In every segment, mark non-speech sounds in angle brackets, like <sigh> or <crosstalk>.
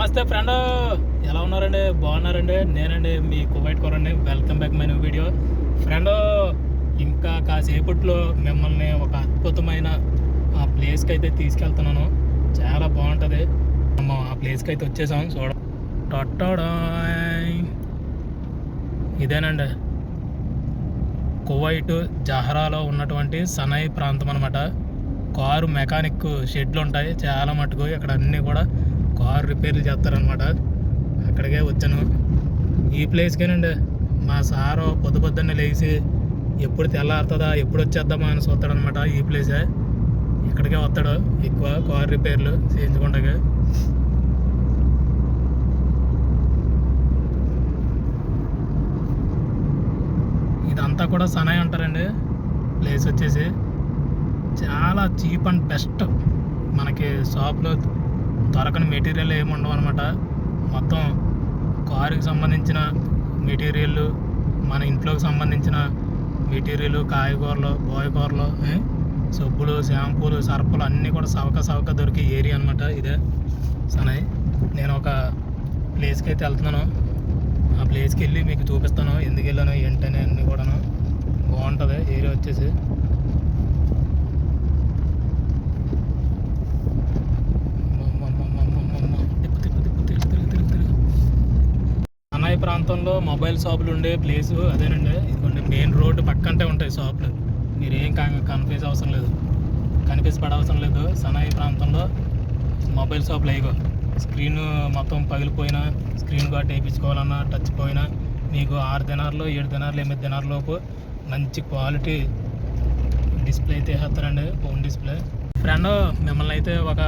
నమస్తే ఫ్రెండ్. ఎలా ఉన్నారండి? బాగున్నారండి? నేనండి మీ Kuwait కూరండి. Welcome back my new video friend ఇంకా కాసేపట్లో మిమ్మల్ని ఒక అద్భుతమైన ఆ ప్లేస్కి అయితే తీసుకెళ్తున్నాను. చాలా బాగుంటుంది. మనం ఆ ప్లేస్కి అయితే వచ్చేసాం. చూడ టొట్టడాయ్. ఇదేనండి. కువైట్ జహరాలో ఉన్నటువంటి సనాయి ప్రాంతం అనమాట కారు మెకానిక్ షెడ్లు ఉంటాయి చాలా మటుకు ఇక్కడ అన్నీ కూడా కార్ రిపేర్లు చేస్తారనమాట అక్కడికే వచ్చాను. ఈ ప్లేస్కేనండి మా సారు పొద్దు పొద్దున్నే లేచి ఎప్పుడు తెల్లారుతుందా ఎప్పుడు వచ్చేద్దామా అని చూస్తాడనమాట ఈ ప్లేసే ఇక్కడికే వస్తాడు ఎక్కువ కార్ రిపేర్లు చేయించుకుంటాగా ఇదంతా కూడా సనాయి అంటారండి. ప్లేస్ వచ్చేసి చాలా చీప్ అండ్ బెస్ట్ మనకి షాప్లో దొరకని మెటీరియల్ ఏమి ఉండవు అనమాట మొత్తం కారుకి సంబంధించిన మెటీరియల్ మన ఇంట్లోకి సంబంధించిన మెటీరియల్ కాయగూరలు బోయకూరలు సబ్బులు షాంపూలు సర్పులు అన్నీ కూడా సవక సవక దొరికే ఏరియా అనమాట ఇదే. సనాయి నేను ఒక ప్లేస్కి అయితే వెళ్తున్నాను. ఆ ప్లేస్కి వెళ్ళి మీకు చూపిస్తాను. ఎందుకు వెళ్ళాను ఏంటని అన్నీ కూడాను. బాగుంటుంది. ఏరియా వచ్చేసి. ప్రాంతంలో మొబైల్ షాపులు ఉండే ప్లేసు అదేనండి. ఇదిగోండి మెయిన్ రోడ్డు పక్కంటే ఉంటాయి షాపులు. మీరు ఏం కన్ఫ్యూజ్ అవసరం లేదు. కనిపించి పడవసరం లేదు. సనాయి ప్రాంతంలో మొబైల్ షాపులు అయిగో స్క్రీన్ మొత్తం పగిలిపోయినా స్క్రీన్ గార్డ్ వేయించుకోవాలన్నా టచ్ పోయినా మీకు ఆరు దినార్లు ఏడు దినార్లు ఎనిమిది దినాల లోపు మంచి క్వాలిటీ డిస్ప్లే అయితే వేస్తారండి. Phone display. ఫ్రెండ్ మిమ్మల్ని అయితే ఒక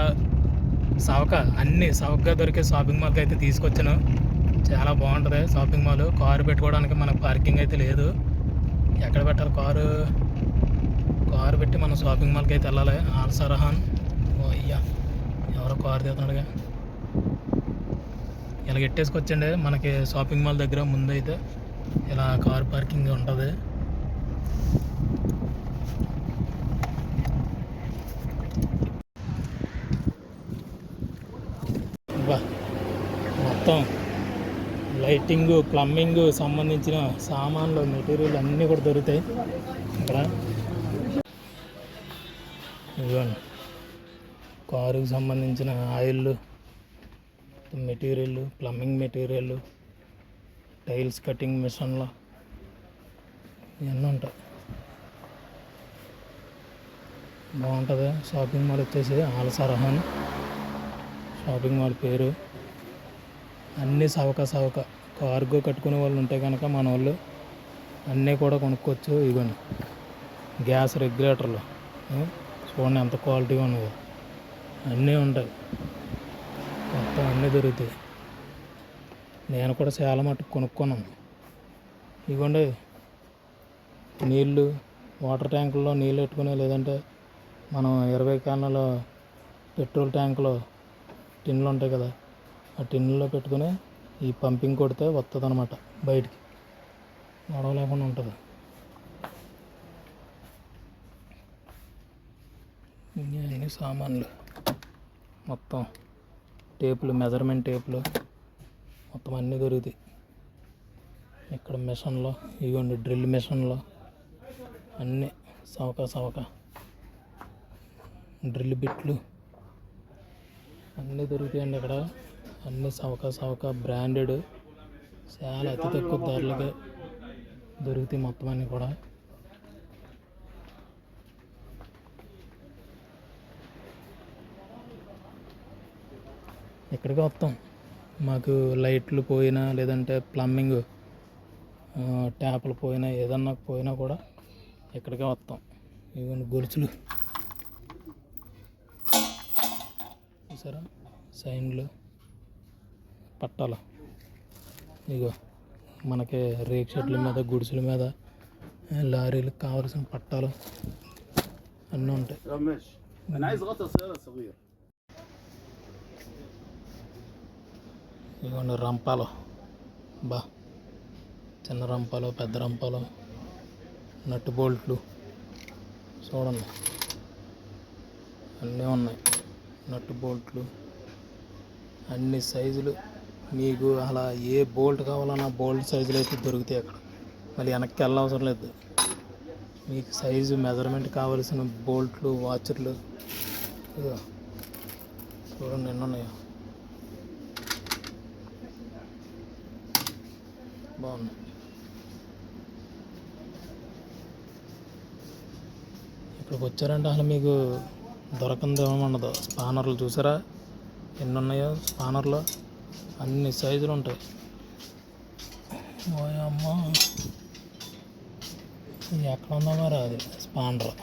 సవక అన్ని సవకగా దొరికే షాపింగ్ మాల్కి అయితే తీసుకొచ్చాను. చాలా బాగుంటుంది. షాపింగ్ మాల్ కారు పెట్టుకోవడానికి మనకు పార్కింగ్ అయితే లేదు. ఎక్కడ పెట్టాలి కారు? కారు పెట్టి మనం షాపింగ్ మాల్కి అయితే వెళ్ళాలి. ఆల్సరహాన్ ఓ అయ్యా ఎవరో కారు తీస్తున్నాడుగా. ఇలా ఎట్టేసుకొచ్చండి. మనకి షాపింగ్ మాల్ దగ్గర ముందు అయితే ఇలా కార్ పార్కింగ్ ఉంటుంది వా మొత్తం లైటింగ్ ప్లంబింగ్ సంబంధించిన సామాన్లు మెటీరియల్ అన్నీ కూడా దొరుకుతాయి. ఇక్కడ. ఇదిగోండి. కారుకు సంబంధించిన oil material plumbing material tiles cutting మిషన్లు ఇవన్నీ ఉంటాయి. బాగుంటుంది. షాపింగ్ మాల్ వచ్చేసి ఆలసరహాన్ షాపింగ్ మాల్ పేరు అన్నీ సవక సవక కార్గో కట్టుకునే వాళ్ళు ఉంటే కనుక మన వాళ్ళు అన్నీ కూడా కొనుక్కోవచ్చు ఇదిగోండి. గ్యాస్ రెగ్యులేటర్లు చూడండి ఎంత క్వాలిటీగా ఉన్నాయో అన్నీ ఉంటాయి. మొత్తం అన్నీ దొరుకుతాయి. నేను కూడా చాలా మటుకు కొనుక్కున్నాను. ఇవ్వండి నీళ్ళు వాటర్ ట్యాంకుల్లో నీళ్ళు పెట్టుకునే లేదంటే మనం ఇరవై క్యాన్ల పెట్రోల్ ట్యాంకులో టిన్లు ఉంటాయి కదా ఆ టిన్నులో పెట్టుకుని ఈ పంపింగ్ కొడితే వస్తుంది అనమాట బయటికి. గొడవ లేకుండా ఉంటుంది. అన్ని సామాన్లు. మొత్తం టేపులు మెజర్మెంట్ టేపులు మొత్తం అన్నీ దొరుకుతాయి. ఇక్కడ మిషన్లో ఇవ్వండి డ్రిల్ మిషన్లో అన్నీ సవక సవక డ్రిల్ బిట్లు అన్నీ దొరుకుతాయండి ఇక్కడ. అన్నీ సవక సవక బ్రాండెడ్ చాలా అతి తక్కువ ధరలకే దొరుకుతాయి మొత్తం అన్నీ కూడా. ఇక్కడికి వస్తాం. మాకు లైట్లు పోయినా లేదంటే ప్లంబింగ్ ట్యాప్లు ట్యాపులు పోయినా ఏదన్నా పోయినా కూడా ఇక్కడికే వస్తాం. ఇవన్నీ గొలుసులు. చూసారా? సైన్లు. పట్టాల. ఇగో మనకి రేక్ షెడ్ల మీద గుడిసెల మీద లారీలకు కావాల్సిన పట్టాలు అన్నీ ఉంటాయి. ఇవ్వండి రంపాలు. బా చిన్న రంపాలు పెద్ద రంపాలు నట్టు బోల్ట్లు చూడండి. అన్నీ ఉన్నాయి. నట్టు బోల్ట్లు అన్ని సైజులు. మీకు అలా ఏ బోల్ట్ కావాలన్నా బోల్ట్ సైజులు అయితే దొరుకుతాయి అక్కడ. మళ్ళీ వెనక్కి వెళ్ళవసరం లేదు. మీకు సైజు మెజర్మెంట్ కావలసిన బోల్ట్లు వాచర్లు చూడండి ఎన్ని ఉన్నాయో బాగుంది ఇక్కడికి వచ్చారంటే అసలు మీకు దొరకందేమో ఉండదు స్పానర్లు చూసారా? ఎన్ని ఉన్నాయో స్పానర్లు? అన్ని సైజులు ఉంటాయి. ఓయమ్మ ఇది ఎక్కడ ఉందో మరి అది? స్పాండర్.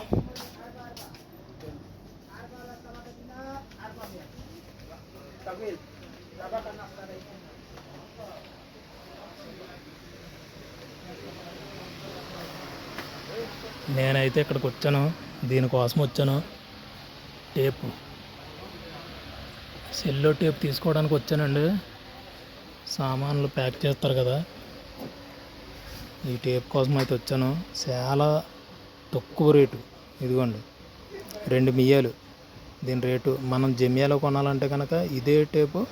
నేనైతే ఇక్కడికి వచ్చాను. దీనికోసం వచ్చాను. టేపు. సెల్లో టేప్ తీసుకోవడానికి వచ్చానండి. సామాన్లు ప్యాక్ చేస్తారు కదా. ఈ టేప్ కోసం అయితే వచ్చాను. చాలా తక్కువ రేటు. ఇదిగోండి. రెండు మియ్యాలు. దీని రేటు మనం జమియాలో కొనాలంటే కనుక ఇదే టేపు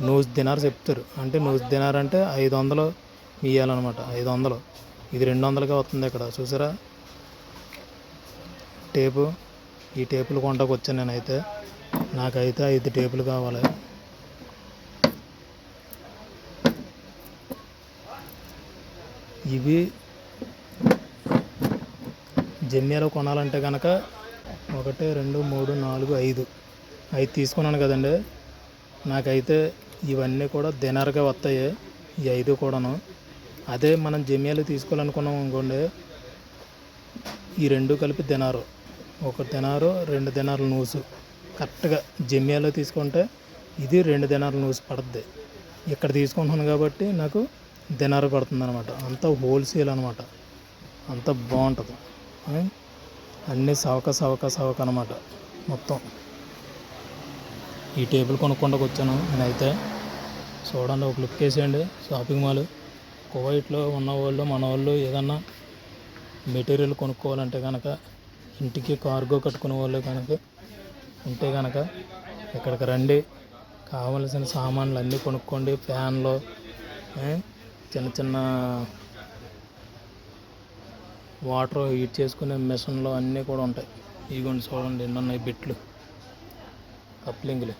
నూజ్ దినార్ చెప్తారు. అంటే నూజ్ దినార్ అంటే ఐదు వందలు మియ్యాలన్నమాట. ఐదు వందలు ఇది రెండు వందలకే వస్తుంది ఇక్కడ. చూసారా? టేపు. ఈ టేపులు కొంటకు వచ్చాను నేనైతే. నాకైతే ఐదు టేపులు కావాలి. ఇవి జమ్యాలో కొనాలంటే కనుక ఒకటి రెండు మూడు నాలుగు ఐదు. ఐదు తీసుకున్నాను కదండి. నాకైతే ఇవన్నీ కూడా దినారుగా వస్తాయి. ఈ ఐదు కూడాను. అదే మనం జమ్యాలు తీసుకోవాలనుకున్నాం అనుకోండి. ఈ రెండు కలిపి దినారు. ఒక దినారు రెండు దినారుల నూసు. కరెక్ట్గా జమ్యాలో తీసుకుంటే ఇది రెండు దినాలు నూస్ పడుద్ది. ఇక్కడ తీసుకుంటున్నాను కాబట్టి నాకు దినారు పడుతుంది అనమాట అంతా హోల్సేల్ అనమాట అంత బాగుంటుంది. అన్నీ సవక సవక సవక అనమాట మొత్తం. ఈ టేబుల్ కొనుక్కుంటూ వచ్చాను నేనైతే. చూడండి ఒక లుక్ వేసేయండి. Shopping mall. కువైట్లో ఉన్న వాళ్ళు మన వాళ్ళు ఏదన్నా మెటీరియల్ కొనుక్కోవాలంటే కనుక ఇంటికి కార్గో కట్టుకునే వాళ్ళు కనుక ఉంటే కనుక ఇక్కడికి రండి. కావలసిన సామాన్లు అన్నీ కొనుక్కోండి. ఫ్యాన్లు చిన్న చిన్న వాటర్ హీట్ చేసుకునే మిషన్లు అన్నీ కూడా ఉంటాయి. ఇదిగోండి చూడండి ఎన్ని ఉన్నాయి బిట్లు కప్లింగ్లు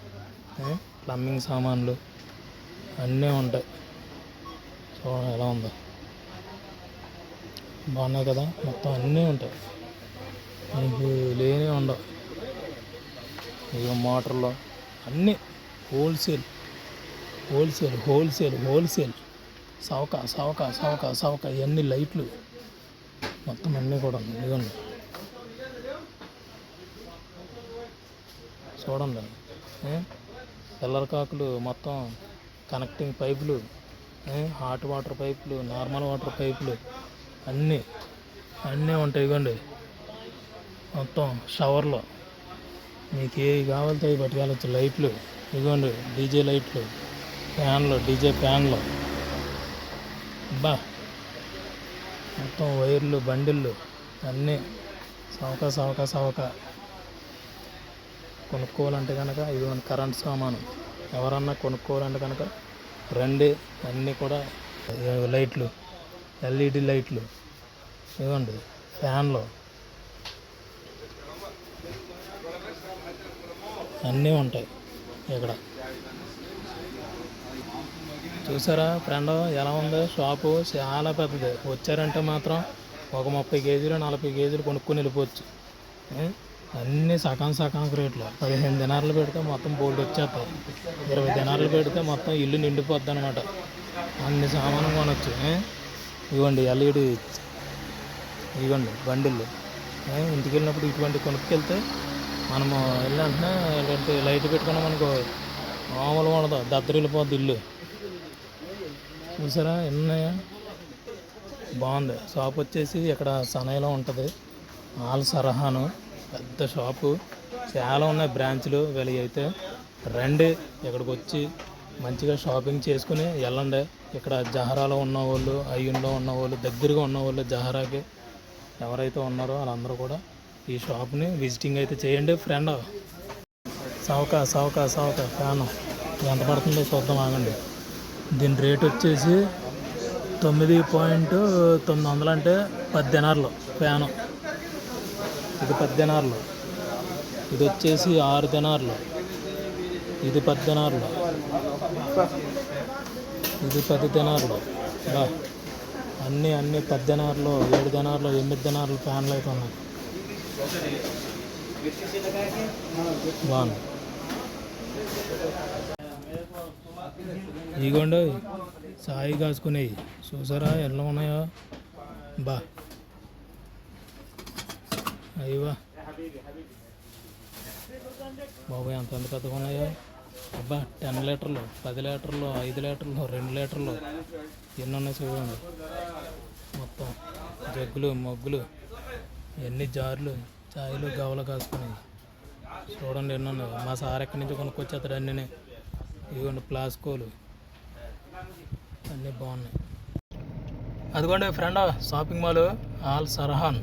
ప్లంబింగ్ సామాన్లు అన్నీ ఉంటాయి. చూడండి ఎలా ఉందో. బాగున్నాయి కదా? మొత్తం అన్నీ ఉంటాయి. మీకు లేనే ఉండవు. ఇక మోటార్లు అన్నీ హోల్సేల్ హోల్సేల్ హోల్సేల్ హోల్సేల్. సవక సవక సవక సవక ఇవన్నీ లైట్లు. మొత్తం అన్నీ కూడా ఉన్నాయి. ఇదిగోండి. చూడండి. ఏ? పిల్లల కాకులు మొత్తం కనెక్టింగ్ పైపులు హాట్ వాటర్ పైపులు నార్మల్ వాటర్ పైపులు అన్నీ అన్నీ ఉంటాయి. ఇవ్వండి మొత్తం షవర్లో. మీకు ఏవి కావాలితే అవి పట్టుకెళ్ళచ్చు. లైట్లు ఇదిగోండి డీజే లైట్లు ఫ్యాన్లు డీజే ఫ్యాన్లు. బా మొత్తం వైర్లు బండిళ్ళు అన్నీ సవక సవక సవక. కొనుక్కోవాలంటే కనుక ఇదిగోండి కరెంట్ సామాను. ఎవరన్నా కొనుక్కోవాలంటే కనుక రండి అన్నీ కూడా లైట్లు ఎల్ఈడి లైట్లు ఇదిగోండి ఫ్యాన్లు. అన్నీ ఉంటాయి ఇక్కడ. చూసారా ఫ్రెండ్ ఎలా ఉందో? షాపు చాలా పెద్దది. వచ్చారంటే మాత్రం ఒక ముప్పై కేజీలు నలభై కేజీలు కొనుక్కొని వెళ్ళిపోవచ్చు. అన్నీ సగం సగం రేట్లు. పదిహేను దినార్లు పెడితే మొత్తం బోల్డ్ వచ్చేస్తాయి. ఇరవై దినార్లు పెడితే మొత్తం ఇల్లు నిండిపోద్ది అనమాట అన్ని సామాను కొనవచ్చు ఇవ్వండి ఎల్ఈడి ఇవ్వండి బండిళ్ళు. ఇంటికి వెళ్ళినప్పుడు ఇటువంటి కొనుక్కెళ్తే మనము వెళ్ళంటే ఏంటంటే లైట్ పెట్టుకున్నాం అనుకో మామూలు ఉండదు. దద్దరిల్లిపోద్ది ఇల్లు. చూసారా? ఎన్ని ఉన్నాయా బాగుంది. షాప్ వచ్చేసి ఇక్కడ సనైలో ఉంటుంది. Al Sarhan. పెద్ద షాపు. చాలా ఉన్నాయి బ్రాంచ్లు. వెళ్ళి అయితే రండి. ఇక్కడికి వచ్చి మంచిగా షాపింగ్ చేసుకుని వెళ్ళండి. ఇక్కడ జహరాలో ఉన్న వాళ్ళు అయ్యూన్లో ఉన్న వాళ్ళు దగ్గరగా ఉన్న వాళ్ళు జహరాకి ఎవరైతే ఉన్నారో వాళ్ళందరూ కూడా ఈ షాప్ని విజిటింగ్ అయితే చేయండి ఫ్రెండ్. సవక సవక సవక ఫ్యాను. ఎంత పడుతుందో చూద్దాం ఆగండి. దీని రేట్ వచ్చేసి తొమ్మిది పాయింట్ తొమ్మిది వందలు అంటే పది ఫ్యాను. ఇది పది ఇది వచ్చేసి ఆరు దినార్లు. ఇది పది దినార్లు ఇది పది దినార్లు. బా అన్నీ అన్నీ పది దినార్లు ఏడు దినార్లు ఎనిమిది దినార్లు ఫ్యాన్లు అయితే ఉన్నాయి. బాగుంది. ఇగోండి సాయి కాసుకునేవి చూసారా ఎలా ఉన్నాయో? బా. అయ్యవా బాబాయ్ ఎంత ఎంత పెద్దగా ఉన్నాయో? అబ్బా టెన్ లీటర్లు పది లీటర్లు ఐదు లీటర్లు రెండు లీటర్లు. ఎన్ని ఉన్నాయి చూడండి. మొత్తం జగ్గులు మొగ్గులు. ఎన్ని జార్లు చాయలు గవలు కాసుకుని చూడండి ఎన్ని మా సార్ ఎక్కడి నుంచి కొనుక్కొచ్చేస్తాడు అన్నీ ఇదిగోండి ప్లాస్కోలు. అన్నీ బాగున్నాయి. అదిగోండి friend shopping mall Al Sarhan.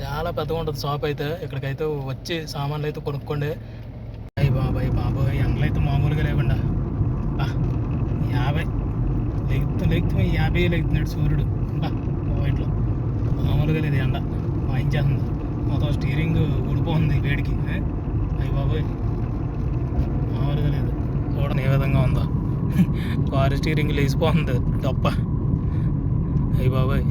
చాలా పెద్దగా ఉంటుంది షాప్ అయితే. ఇక్కడికైతే వచ్చి సామాన్లు అయితే కొనుక్కోండి. అయ్యి బాబాయ్ బాబాయ్ ఎండలు అయితే మామూలుగా లేకుండా యాభై. లెగుతూ లెగుతూ యాభై లెగుతున్నాడు సూర్యుడు. బా ఇంట్లో. మామూలుగా లేదు ఎండ. వాయించేస్తుంది మొత్తం స్టీరింగ్ ఊడిపోతుంది వేడికి. అయ్యి బాబాయ్. మామూలుగా లేదు. చూడండి ఏ విధంగా ఉందో. <laughs> Car steering లేచిపోతుంది. తప్ప అయ్యి బాబాయ్.